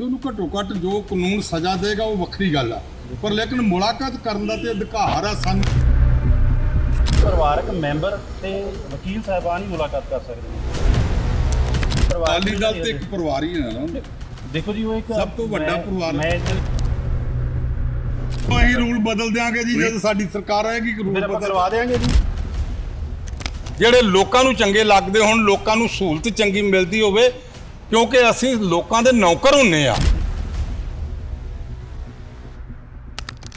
ਤੇ ਉਹਨੂੰ ਘੱਟੋ ਘੱਟ ਜੋ ਕਾਨੂੰਨ ਸਜ਼ਾ ਦੇਗਾ ਉਹ ਵੱਖਰੀ ਗੱਲ ਆ। ਪਰ ਲੇਕਿਨ ਮੁਲਾਕਾਤ ਕਰਨ ਦਾ ਤੇ ਅਧਿਕਾਰ ਆ ਸਾਨੂੰ। ਪਰਿਵਾਰਕ ਮੈਂਬਰ ਤੇ ਵਕੀਲ ਸਾਹਿਬਾਨ ਹੀ ਮੁਲਾਕਾਤ ਕਰ ਸਕਦੇ ਨੇ। ਅਕਾਲੀ ਦਲ ਤੇ ਇੱਕ ਪਰਿਵਾਰ ਹੀ ਹੈ ਨਾ। ਦੇਖੋ ਜੀ ਉਹ ਇੱਕ ਸਭ ਤੋਂ ਵੱਡਾ ਪਰਿਵਾਰ। ਮੈਂ ਅਸੀਂ ਰੂਲ ਬਦਲ ਦਿਆਂਗੇ ਜੀ ਜਦੋਂ ਸਾਡੀ ਸਰਕਾਰ ਆਏਗੀ ਰੂਲ ਬਦਲ ਕਰਵਾ ਦੇਾਂਗੇ ਜੀ। ਜਿਹੜੇ ਲੋਕਾਂ ਨੂੰ ਚੰਗੇ ਲੱਗਦੇ ਹੋਣ ਲੋਕਾਂ ਨੂੰ ਸਹੂਲਤ ਚੰਗੀ ਮਿਲਦੀ ਹੋਵੇ ਕਿਉਂਕਿ ਅਸੀਂ ਲੋਕਾਂ ਦੇ ਨੌਕਰ ਹੁੰਨੇ ਆ।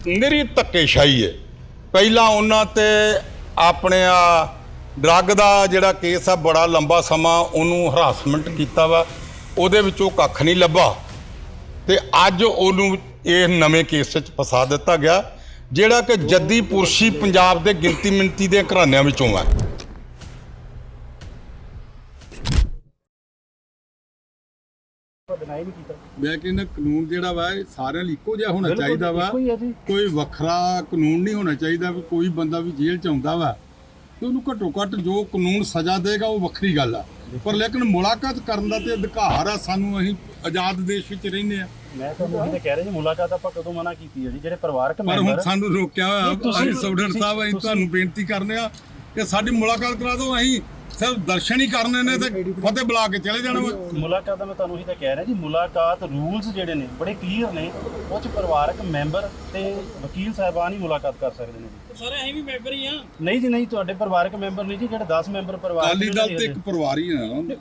ਨਿਰੀ ਧੱਕੇਸ਼ਾਹੀ ਹੈ ਪਹਿਲਾਂ ਉਹਨਾਂ ਤੇ ਆਪਣੇ ਆ ਡਰੱਗ ਦਾ ਜਿਹੜਾ ਕੇਸ ਆ, ਬੜਾ ਲੰਬਾ ਸਮਾਂ ਉਹਨੂੰ ਹਰਾਸਮੈਂਟ ਕੀਤਾ ਵਾ। ਉਹਦੇ ਵਿੱਚੋਂ ਕੱਖ ਨਹੀਂ ਲੱਭਾ। ਤੇ ਅੱਜ ਉਹਨੂੰ ਇਹ ਨਵੇਂ ਕੇਸ ਵਿੱਚ ਫਸਾ ਦਿੱਤਾ ਗਿਆ, ਜਿਹੜਾ ਕਿ ਜੱਦੀ ਪੁਰਸ਼ੀ ਪੰਜਾਬ ਦੇ ਗਿਣਤੀ ਮਿੰਤੀ ਦੇ ਘਰਾਣਿਆਂ ਵਿੱਚੋਂ ਆ। ਨਹੀਂ ਕੀਤਾ। ਮੈਂ ਕਹਿੰਦਾ ਕਾਨੂੰਨ ਜਿਹੜਾ ਵਾ ਇਹ ਸਾਰਿਆਂ ਲਈ ਇੱਕੋ ਜਿਹਾ ਹੋਣਾ ਬਿਲਕੁਲ ਚਾਹੀਦਾ ਵਾ। ਇੱਕੋ ਹੀ ਹੈ ਜੀ। ਕੋਈ ਵੱਖਰਾ ਕਾਨੂੰਨ ਨਹੀਂ ਹੋਣਾ ਚਾਹੀਦਾ ਵੀ ਕੋਈ ਬੰਦਾ ਵੀ ਜੇਲ੍ਹ ਚ ਆਉਂਦਾ ਵਾ। ਤੇ ਉਹਨੂੰ ਘੱਟੋ ਘੱਟ ਜੋ ਕਾਨੂੰਨ ਸਜ਼ਾ ਦੇਗਾ ਉਹ ਵੱਖਰੀ ਗੱਲ ਆ। ਪਰ ਲੇਕਿਨ ਮੁਲਾਕਾਤ ਕਰਨ ਦਾ ਤੇ ਅਧਿਕਾਰ ਆ ਸਾਨੂੰ ਅਸੀਂ ਆਜ਼ਾਦ ਦੇਸ਼ ਵਿੱਚ ਰਹਿੰਦੇ ਆ। ਮੈਂ ਤੁਹਾਨੂੰ ਇਹ ਤਾਂ ਕਹਿ ਰਿਹਾ ਜੀ ਮੁਲਾਕਾਤ ਆਪਾਂ ਕਦੋਂ ਮਨਾ ਕੀਤੀ ਹੈ ਜੀ ਜਿਹੜੇ ਪਰਿਵਾਰਕ ਪਰ ਹੁਣ ਮੈਂਬਰ ਸਾਨੂੰ ਰੋਕਿਆ ਹੋਇਆ ਨਹੀਂ, ਤੁਸੀਂ- ਅਸੀਂ ਸਬਡਰ ਸਾਹਿਬ ਅਸੀਂ ਤੁਸੀਂ- ਤੁਹਾਨੂੰ ਬੇਨਤੀ ਕਰਨੇ ਆ ਕਿ ਸਾਡੀ ਮੁਲਾਕਾਤ ਕਰਾ ਦਿਓ ਅਸੀਂ ਸਿਰਫ ਦਰਸ਼ਨ ਹੀ ਕਰਨੇ ਨੇ ਤੇ ਫਤਿਹ ਬੁਲਾ ਕੇ ਚਲੇ ਜਾਣਾ ਵਾ। ਮੁਲਾਕਾਤ ਦਾ ਮੈਂ ਤੁਹਾਨੂੰ ਇਹੀ ਤਾਂ ਕਹਿ ਰਿਹਾ ਜੀ ਮੁਲਾਕਾਤ ਰੂਲਸ ਜਿਹੜੇ ਨੇ ਬੜੇ ਕਲੀਅਰ ਨੇ। ਉਹ ਚ ਪਰਿਵਾਰਕ ਮੈਂਬਰ ਤੇ ਵਕੀਲ ਸਾਹਿਬਾਨ ਹੀ ਮੁਲਾਕਾਤ ਕਰ ਸਕਦੇ ਨੇ ਜੀ। ਸਾਰੇ ਅਸੀਂ ਵੀ ਮੈਂਬਰ ਹੀ ਆ। ਨਹੀਂ ਜੀ ਨਹੀਂ ਤੁਹਾਡੇ ਪਰਿਵਾਰਕ ਮੈਂਬਰ ਨਹੀਂ ਜੀ ਜਿਹੜੇ 10 ਮੈਂਬਰ ਪਰਿਵਾਰ ਅਕਾਲੀ ਦਲ ਤੇ ਇੱਕ ਪਰਿਵਾਰ ਹੀ ਹੈ ਨਾ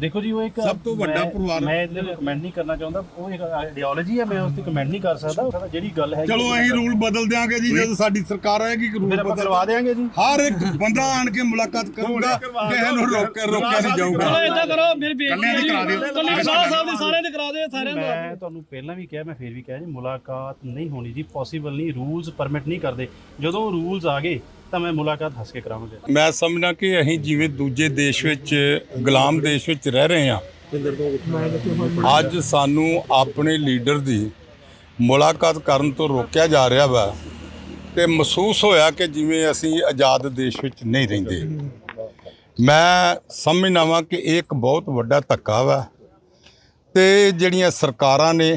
ਦੇਖੋ ਜੀ ਉਹ ਇੱਕ ਸਭ ਤੋਂ ਵੱਡਾ ਮੈਂ- ਪਰਿਵਾਰ। ਮੈਂ ਇਹਦੇ ਲਈ ਕਮੈਂਟ ਨਹੀਂ ਕਰਨਾ ਚਾਹੁੰਦਾ। ਉਹ ਇੱਕ ਆਈਡੀਓਲੋਜੀ ਹੈ ਮੈਂ ਉਸ ਤੇ ਕਮੈਂਟ ਨਹੀਂ ਕਰ ਸਕਦਾ। ਜਿਹੜੀ ਗੱਲ ਹੈ ਚਲੋ ਅਸੀਂ ਰੂਲ ਬਦਲ ਦਿਆਂਗੇ ਜੀ ਜਦੋਂ ਸਾਡੀ ਸਰਕਾਰ ਆਏਗੀ ਕਿ ਰੂਲ ਆਪਾਂ ਬਦਲ ਕਰਵਾ ਦੇਾਂਗੇ ਜੀ। ਹਰ ਇੱਕ ਬੰਦਾ ਆਣ ਕੇ ਮੁਲਾਕਾਤ ਕਰੂਗਾ ਕਿਸੇ ਨੂੰ ਰੋਕ ਰੋਕਿਆ ਨਹੀਂ ਜਾਊਗਾ। ਚਲੋ ਏਦਾਂ ਕਰੋ ਮੇਰੀ ਬੇਨਤੀ ਹੈ ਜੀ। ਕਰਾ ਦਿਓ। ਕੱਲੇ ਸਾਹਿਬ ਸਾਹਿਬ ਦੇ ਸਾਰਿਆਂ ਦੇ ਕਰਾ ਦਿਓ ਸਾਰਿਆਂ ਦਾ। ਮੈਂ ਤੁਹਾਨੂੰ ਪਹਿਲਾਂ ਵੀ ਕਿਹਾ ਮੈਂ ਫਿਰ ਵੀ ਕਿਹਾ ਜੀ ਮੁਲਾਕਾਤ ਨਹੀਂ ਹੋਣੀ ਜੀ ਪੋਸੀਬਲ ਨਹੀਂ ਰੂਲਸ ਪਰਮਿਟ ਨਹੀਂ ਕਰਦੇ। ਜਦੋਂ ਰੂਲਸ ਆ ਗਏ ਤਾਂ ਮੈਂ ਮੁਲਾਕਾਤ ਹੱਸ ਕੇ ਕਰਾਵਾਂਗਾ। ਮੈਂ ਸਮਝਣਾ ਕਿ ਅਸੀਂ ਜਿਵੇਂ ਦੂਜੇ ਦੇਸ਼ ਵਿੱਚ, ਗੁਲਾਮ ਦੇਸ਼ ਵਿੱਚ ਰਹਿ ਰਹੇ ਹਾਂ, ਅੱਜ ਸਾਨੂੰ ਆਪਣੇ ਲੀਡਰ ਦੀ ਮੁਲਾਕਾਤ ਕਰਨ ਤੋਂ ਰੋਕਿਆ ਜਾ ਰਿਹਾ ਵਾ ਤੇ ਮਹਿਸੂਸ ਹੋਇਆ ਕਿ ਜਿਵੇਂ ਅਸੀਂ ਆਜ਼ਾਦ ਦੇਸ਼ ਵਿੱਚ ਨਹੀਂ ਰਹਿੰਦੇ। ਮੈਂ ਸਮਝਣਾ ਵਾਂ ਕਿ ਇਹ ਇੱਕ ਬਹੁਤ ਵੱਡਾ ਧੱਕਾ ਵਾ ਤੇ ਜਿਹੜੀਆਂ ਸਰਕਾਰਾਂ ਨੇ,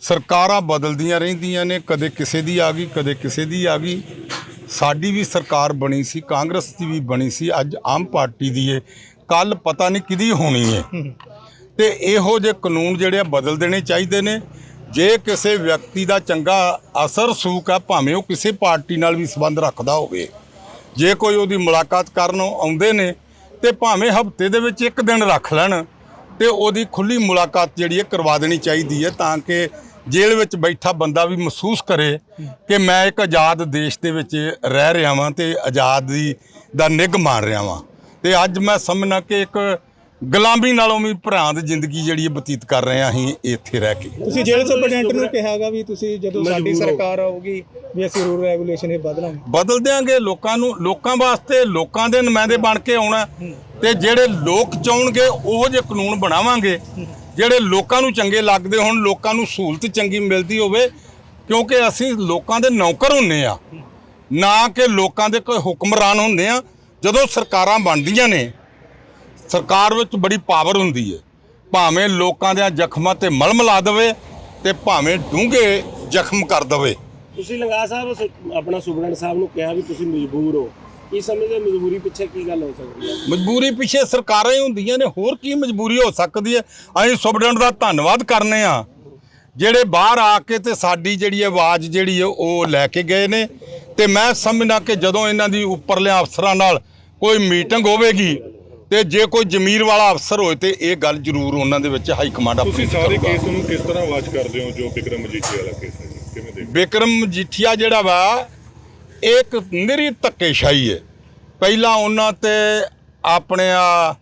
ਸਰਕਾਰਾਂ ਬਦਲਦੀਆਂ ਰਹਿੰਦੀਆਂ ਨੇ, ਕਦੇ ਕਿਸੇ ਦੀ ਆ ਗਈ, ਕਦੇ ਕਿਸੇ ਦੀ ਆ ਗਈ। ਸਾਡੀ ਵੀ ਸਰਕਾਰ ਬਣੀ ਸੀ, ਕਾਂਗਰਸ ਦੀ ਵੀ ਬਣੀ ਸੀ, ਅੱਜ ਆਮ ਪਾਰਟੀ ਦੀ ਏ। ਕੱਲ ਪਤਾ ਨਹੀਂ ਕਿਹਦੀ ਹੋਣੀ ਏ। ਤੇ ਇਹੋ ਜਿਹੇ ਕਾਨੂੰਨ ਜਿਹੜੇ ਆ ਬਦਲ ਦੇਣੇ ਚਾਹੀਦੇ ਨੇ। ਜੇ ਕਿਸੇ ਵਿਅਕਤੀ ਦਾ ਚੰਗਾ ਅਸਰ ਸੂਕ ਆ, ਭਾਵੇਂ ਉਹ ਕਿਸੇ ਪਾਰਟੀ ਨਾਲ ਵੀ ਸੰਬੰਧ ਰੱਖਦਾ ਹੋਵੇ। ਜੇ ਕੋਈ ਉਹਦੀ ਮੁਲਾਕਾਤ ਕਰਨ ਆਉਂਦੇ ਨੇ ਤੇ ਭਾਵੇਂ ਹਫ਼ਤੇ ਦੇ ਵਿੱਚ ਇੱਕ ਦਿਨ ਰੱਖ ਲੈਣ ਤੇ ਉਹਦੀ ਖੁੱਲੀ ਮੁਲਾਕਾਤ ਜਿਹੜੀ ਹੈ ਕਰਵਾ ਦੇਣੀ ਚਾਹੀਦੀ ਹੈ ਤਾਂ ਕਿ ਜੇਲ੍ਹ ਵਿੱਚ ਬੈਠਾ ਬੰਦਾ ਵੀ ਮਹਿਸੂਸ ਕਰੇ ਕਿ ਮੈਂ ਇੱਕ ਆਜ਼ਾਦ ਦੇਸ਼ ਦੇ ਵਿੱਚ ਰਹਿ ਰਿਹਾ ਵਾਂ ਤੇ ਆਜ਼ਾਦੀ ਦਾ ਨਿੱਘ ਮਾਣ ਰਿਹਾ ਵਾਂ। ਤੇ ਅੱਜ ਮੈਂ ਸਮਝਣਾ ਕਿ ਇੱਕ ਗੁਲਾਮੀ ਨਾਲੋਂ ਵੀ ਭਰਾਂਤ ਜ਼ਿੰਦਗੀ ਜਿਹੜੀ ਹੈ ਬਤੀਤ ਕਰ ਰਹੇ ਹਾਂ ਅਸੀਂ ਇੱਥੇ ਰਹਿ ਕੇ। ਤੁਸੀਂ ਜੇਲ੍ਹ ਸੁਪਰਡੈਂਟ ਨੂੰ ਕਿਹਾਗਾ ਵੀ ਤੁਸੀਂ ਜਦੋਂ ਸਾਡੀ ਸਰਕਾਰ ਆਊਗੀ ਵੀ ਅਸੀਂ ਰੂਲ ਰੈਗੂਲੇਸ਼ਨ ਇਹ ਬਦਲਾਂਗੇ। ਬਦਲ ਦਿਆਂਗੇ ਲੋਕਾਂ ਨੂੰ ਲੋਕਾਂ ਵਾਸਤੇ ਲੋਕਾਂ ਦੇ ਨੁਮਾਇੰਦੇ ਬਣ ਕੇ ਆਉਣਾ। ਤੇ ਜਿਹੜੇ ਲੋਕ ਚਾਹਣਗੇ ਉਹੋ ਜਿਹੇ ਕਾਨੂੰਨ ਬਣਾਵਾਂਗੇ ਜਿਹੜੇ ਲੋਕਾਂ ਨੂੰ ਚੰਗੇ ਲੱਗਦੇ ਹੋਣ, ਲੋਕਾਂ ਨੂੰ ਸਹੂਲਤ ਚੰਗੀ ਮਿਲਦੀ ਹੋਵੇ, ਕਿਉਂਕਿ ਅਸੀਂ ਲੋਕਾਂ ਦੇ ਨੌਕਰ ਹੁੰਨੇ ਆ। ਨਾ ਕਿ ਲੋਕਾਂ ਦੇ ਕੋਈ ਹੁਕਮਰਾਨ ਹੁੰਦੇ ਆ। ਜਦੋਂ ਸਰਕਾਰਾਂ ਬਣਦੀਆਂ ਨੇ, ਸਰਕਾਰ ਵਿੱਚ ਬੜੀ ਪਾਵਰ ਹੁੰਦੀ ਹੈ ਭਾਵੇਂ ਲੋਕਾਂ ਦੇ ਜ਼ਖਮਾਂ ਤੇ ਮਲਮ ਲਾ ਦੇਵੇ ਤੇ ਭਾਵੇਂ ਡੂੰਘੇ ਜ਼ਖਮ ਕਰ ਦੇਵੇ। ਤੁਸੀਂ ਲੰਗਾ ਸਾਹਿਬ ਆਪਣਾ ਸੁਪਰਡੈਂਟ ਸਾਹਿਬ ਨੂੰ ਕਿਹਾ ਵੀ ਤੁਸੀਂ ਮਜਬੂਰ ਹੋ। ਇਸ ਸਮੇਂ ਦੇ ਮਜਬੂਰੀ ਪਿੱਛੇ ਕੀ ਗੱਲ ਹੋ ਸਕਦੀ ਹੈ? ਮਜਬੂਰੀ ਪਿੱਛੇ ਸਰਕਾਰਾਂ ਹੀ ਹੁੰਦੀਆਂ ਨੇ ਹੋਰ ਕੀ ਮਜਬੂਰੀ ਹੋ ਸਕਦੀ ਹੈ? ਅਸੀਂ ਸੁਪਰਡੈਂਟ ਦਾ ਧੰਨਵਾਦ ਕਰਨੇ ਆ। ਜਿਹੜੇ ਬਾਹਰ ਆ ਕੇ ਤੇ ਸਾਡੀ ਜਿਹੜੀ ਆਵਾਜ਼ ਜਿਹੜੀ ਹੈ ਉਹ ਲੈ ਕੇ ਗਏ ਨੇ। ਤੇ ਮੈਂ ਸਮਝਦਾ ਕਿ ਜਦੋਂ ਇਹਨਾਂ ਦੀ ਉੱਪਰਲੇ ਅਫਸਰਾਂ ਨਾਲ ਕੋਈ ਮੀਟਿੰਗ ਹੋਵੇਗੀ ਤੇ ਜੇ ਕੋਈ ਜ਼ਮੀਰ ਵਾਲਾ ਅਫਸਰ ਹੋਏ ਤੇ ਇਹ ਗੱਲ ਜ਼ਰੂਰ ਉਹਨਾਂ ਦੇ ਵਿੱਚ ਹਾਈ ਕਮਾਂਡ ਤੁਸੀਂ ਆਪਣੀ ਸਾਰੇ ਕਰੂਗਾ। ਕੇਸ ਨੂੰ ਕਿਸ ਤਰ੍ਹਾਂ ਵਾਚ ਕਰਦੇ ਹੋ ਜੋ ਵਿਕਰਮ ਮਜੀਠੀ ਵਾਲਾ ਕੇਸ ਹੈ ਜੀ? ਕਿਵੇਂ ਦੇਖਦੇ ਵਿਕਰਮ ਮਜੀਠੀਆ ਜਿਹੜਾ ਵਾ ਇਹ ਇੱਕ ਨਿਰੀ ਧੱਕੇਸ਼ਾਹੀ ਹੈ। ਪਹਿਲਾਂ ਉਹਨਾਂ ਤੇ ਆਪਣੇ ਆ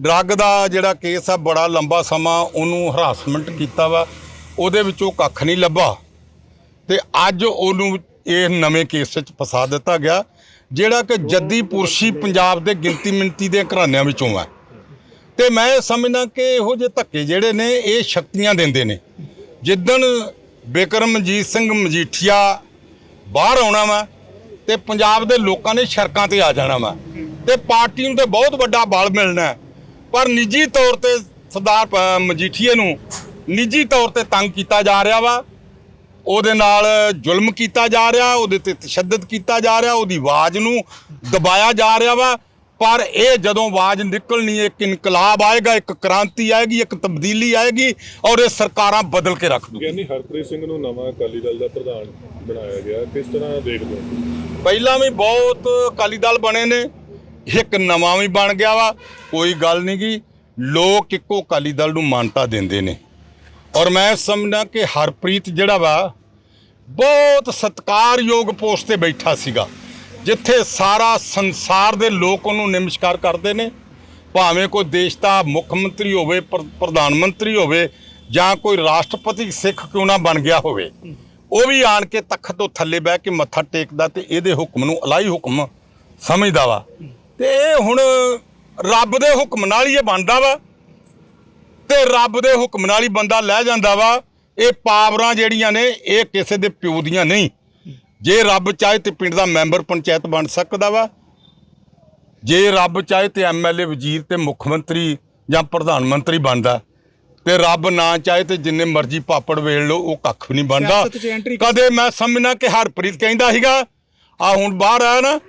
ਡਰੱਗ ਦਾ ਜਿਹੜਾ ਕੇਸ ਆ, ਬੜਾ ਲੰਬਾ ਸਮਾਂ ਉਹਨੂੰ ਹਰਾਸਮੈਂਟ ਕੀਤਾ ਵਾ। ਉਹਦੇ ਵਿੱਚੋਂ ਕੱਖ ਨਹੀਂ ਲੱਭਾ। ਤੇ ਅੱਜ ਉਹਨੂੰ ਇਹ ਨਵੇਂ ਕੇਸ ਵਿੱਚ ਫਸਾ ਦਿੱਤਾ ਗਿਆ, ਜਿਹੜਾ ਕਿ ਜੱਦੀ ਪੁਰਸ਼ੀ ਪੰਜਾਬ ਦੇ ਗਿਣਤੀ ਮਿੰਤੀ ਦੇ ਘਰਾਣਿਆਂ ਵਿੱਚੋਂ ਆ। ਤੇ ਮੈਂ ਇਹ ਸਮਝਦਾ ਕਿ ਇਹੋ ਜਿਹੇ ਧੱਕੇ ਜਿਹੜੇ ਨੇ, ਇਹ ਸ਼ਕਤੀਆਂ ਦਿੰਦੇ ਨੇ। ਜਿੱਦਣ ਬਿਕਰਮਜੀਤ ਸਿੰਘ ਮਜੀਠੀਆ ਬਾਹਰ ਆਉਣਾ ਵਾ ਤੇ ਪੰਜਾਬ ਦੇ ਲੋਕਾਂ ਨੇ ਸੜਕਾਂ ਤੇ ਆ ਜਾਣਾ ਵਾ ਤੇ ਪਾਰਟੀ ਨੂੰ ਤੇ ਬਹੁਤ ਵੱਡਾ ਬਲ ਮਿਲਣਾ ਪਰ ਨਿੱਜੀ ਤੌਰ ਤੇ ਸਰਦਾਰ ਮਜੀਠੀਏ ਨੂੰ ਨਿੱਜੀ ਤੌਰ ਤੇ ਤੰਗ ਕੀਤਾ ਜਾ ਰਿਹਾ ਵਾ। ਉਹਦੇ ਨਾਲ ਜ਼ੁਲਮ ਕੀਤਾ ਜਾ ਰਿਹਾ, ਉਹਦੇ ਤੇ ਤਸ਼ੱਦਦ ਕੀਤਾ ਜਾ ਰਿਹਾ, ਉਹਦੀ ਆਵਾਜ਼ ਨੂੰ ਦਬਾਇਆ ਜਾ ਰਿਹਾ ਵਾ। ਪਰ ਇਹ ਜਦੋਂ ਆਵਾਜ਼ ਨਿਕਲਣੀ, ਇੱਕ ਇਨਕਲਾਬ ਆਏਗਾ, ਇੱਕ ਕ੍ਰਾਂਤੀ ਆਏਗੀ, ਇੱਕ ਤਬਦੀਲੀ ਆਏਗੀ, ਔਰ ਇਹ ਸਰਕਾਰਾਂ ਬਦਲ ਕੇ ਰੱਖ ਦੂ। ਗਿਆਨੀ ਹਰਪ੍ਰੀਤ ਸਿੰਘ ਨੂੰ ਨਵਾਂ ਅਕਾਲੀ ਦਲ ਦਾ ਪ੍ਰਧਾਨ ਬਣਾਇਆ ਗਿਆ, ਕਿਸ ਤਰ੍ਹਾਂ ਦੇਖਦੇ ਹੋ? ਪਹਿਲਾਂ ਵੀ ਬਹੁਤ ਅਕਾਲੀ ਦਲ ਬਣੇ ਨੇ, ਇੱਕ ਨਵਾਂ ਵੀ ਬਣ ਗਿਆ ਵਾ, ਕੋਈ ਗੱਲ ਨਹੀਂ ਗੀ, ਲੋਕ ਇੱਕੋ ਅਕਾਲੀ ਦਲ ਨੂੰ ਮਾਨਤਾ ਦਿੰਦੇ ਨੇ। ਔਰ ਮੈਂ ਸਮਝਦਾ ਕਿ ਹਰਪ੍ਰੀਤ ਜਿਹੜਾ ਵਾ, ਬਹੁਤ ਸਤਿਕਾਰਯੋਗ ਪੋਸਟ ਤੇ ਬੈਠਾ ਸੀਗਾ, ਜਿੱਥੇ ਸਾਰਾ ਸੰਸਾਰ ਦੇ ਲੋਕ ਉਹਨੂੰ ਨਮਸਕਾਰ ਕਰਦੇ ਨੇ, ਭਾਵੇਂ ਕੋਈ ਦੇਸ਼ ਦਾ ਮੁੱਖ ਮੰਤਰੀ ਹੋਵੇ ਪ੍ਰਧਾਨ ਮੰਤਰੀ ਹੋਵੇ, ਜਾਂ ਕੋਈ ਰਾਸ਼ਟਰਪਤੀ ਸਿੱਖ ਕਿਉਂ ਨਾ ਬਣ ਗਿਆ ਹੋਵੇ। ਉਹ ਵੀ ਆਣ ਕੇ ਤਖਤ ਤੋਂ ਥੱਲੇ ਬਹਿ ਕੇ ਮੱਥਾ ਟੇਕਦਾ ਤੇ ਇਹਦੇ ਹੁਕਮ ਨੂੰ ਅਲਾਈ ਹੁਕਮ ਸਮਝਦਾ ਵਾ। ਤੇ ਇਹ ਹੁਣ ਰੱਬ ਦੇ ਹੁਕਮ ਨਾਲ ਹੀ ਇਹ ਬਣਦਾ ਵਾ। ਤੇ ਰੱਬ ਦੇ ਹੁਕਮ ਨਾਲ ਹੀ ਬੰਦਾ ਲੈ ਜਾਂਦਾ ਵਾ। ਇਹ ਪਾਵਰਾਂ ਜਿਹੜੀਆਂ ਨੇ, ਇਹ ਕਿਸੇ ਦੇ ਪਿਓ ਦੀਆਂ ਨਹੀਂ। ਜੇ ਰੱਬ ਚਾਹੇ ਤੇ ਪਿੰਡ ਦਾ ਮੈਂਬਰ ਪੰਚਾਇਤ ਬਣ ਸਕਦਾ ਵਾ। ਜੇ ਰੱਬ ਚਾਹੇ ਤੇ ਐਮਐਲਏ ਵਜ਼ੀਰ ਤੇ ਮੁੱਖ ਮੰਤਰੀ ਜਾਂ ਪ੍ਰਧਾਨ ਮੰਤਰੀ ਬਣਦਾ। ਤੇ ਰੱਬ ਨਾ ਚਾਹੇ ਤੇ ਜਿੰਨੇ ਮਰਜ਼ੀ ਪਾਪੜ ਵੇਲ ਲਓ ਉਹ ਕੱਖ ਵੀ ਨਹੀਂ ਬਣਦਾ। ਸਿਆਸਤ 'ਚ entry ਕਦੇ ਮੈਂ ਸਮਝਣਾ ਕਿ ਹਰਪ੍ਰੀਤ ਕਹਿੰਦਾ ਸੀਗਾ ਆ ਹੁਣ ਬਾਹਰ ਆਇਆ ਨਾ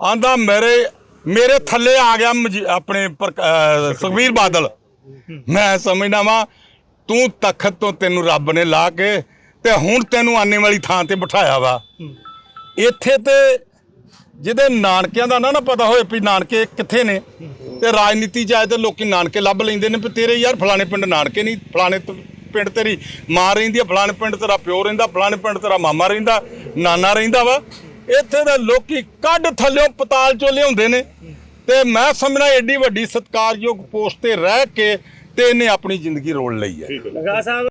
ਆਂਦਾ ਮੇਰੇ ਮੇਰੇ ਥੱਲੇ ਆ ਗਿਆ ਮਜੀ- ਆਪਣੇ ਪ੍ਰਕ- ਅਹ ਸੁਖਬੀਰ ਬਾਦਲ। ਮੈਂ ਸਮਝਦਾ ਵਾਂ ਤੂੰ ਤਖਤ ਤੋਂ ਤੈਨੂੰ ਰੱਬ ਨੇ ਲਾ ਕੇ ਤੇ ਹੁਣ ਤੈਨੂੰ ਆਨੇ ਵਾਲੀ ਥਾਂ ਤੇ ਬਿਠਾਇਆ ਵਾ। ਇੱਥੇ ਤੇ ਜਿਹਦੇ ਨਾਨਕਿਆਂ ਦਾ ਨਾ ਨਾ ਪਤਾ ਹੋਏ ਵੀ ਨਾਨਕੇ ਕਿੱਥੇ ਨੇ ਤੇ ਰਾਜਨੀਤੀ ਚ ਆਏ ਤੇ ਲੋਕੀ ਨਾਨਕੇ ਲੱਭ ਲੈਂਦੇ ਨੇ, ਵੀ ਤੇਰੇ ਯਾਰ ਫਲਾਣੇ ਪਿੰਡ ਨਾਨਕੇ ਨਹੀਂ, ਫਲਾਣੇ ਪਿੰਡ ਤੇਰੀ ਮਾਂ ਰਹਿੰਦੀ ਆ, ਫਲਾਣੇ ਪਿੰਡ ਤੇਰਾ ਪਿਓ ਰਹਿੰਦਾ, ਫਲਾਣੇ ਪਿੰਡ ਤੇਰਾ ਮਾਮਾ ਰਹਿੰਦਾ, ਨਾਨਾ ਰਹਿੰਦਾ ਵਾ। ਇੱਥੇ ਦੇ ਲੋਕੀ ਕੱਢ ਥੱਲਿਓਂ ਪਤਾਲ ਚੋਂ ਲਿਆਉਂਦੇ ਨੇ। ਤੇ ਮੈਂ ਸਮਝਣਾ ਐਡੀ ਵੱਡੀ ਸਤਿਕਾਰਯੋਗ ਪੋਸਟ ਤੇ ਰਹਿ ਕੇ ਤੇ ਇਹਨੇ ਆਪਣੀ ਜ਼ਿੰਦਗੀ ਰੋਲ ਲਈ ਹੈ। ਲਗਾ ਸਾਹਿਬ।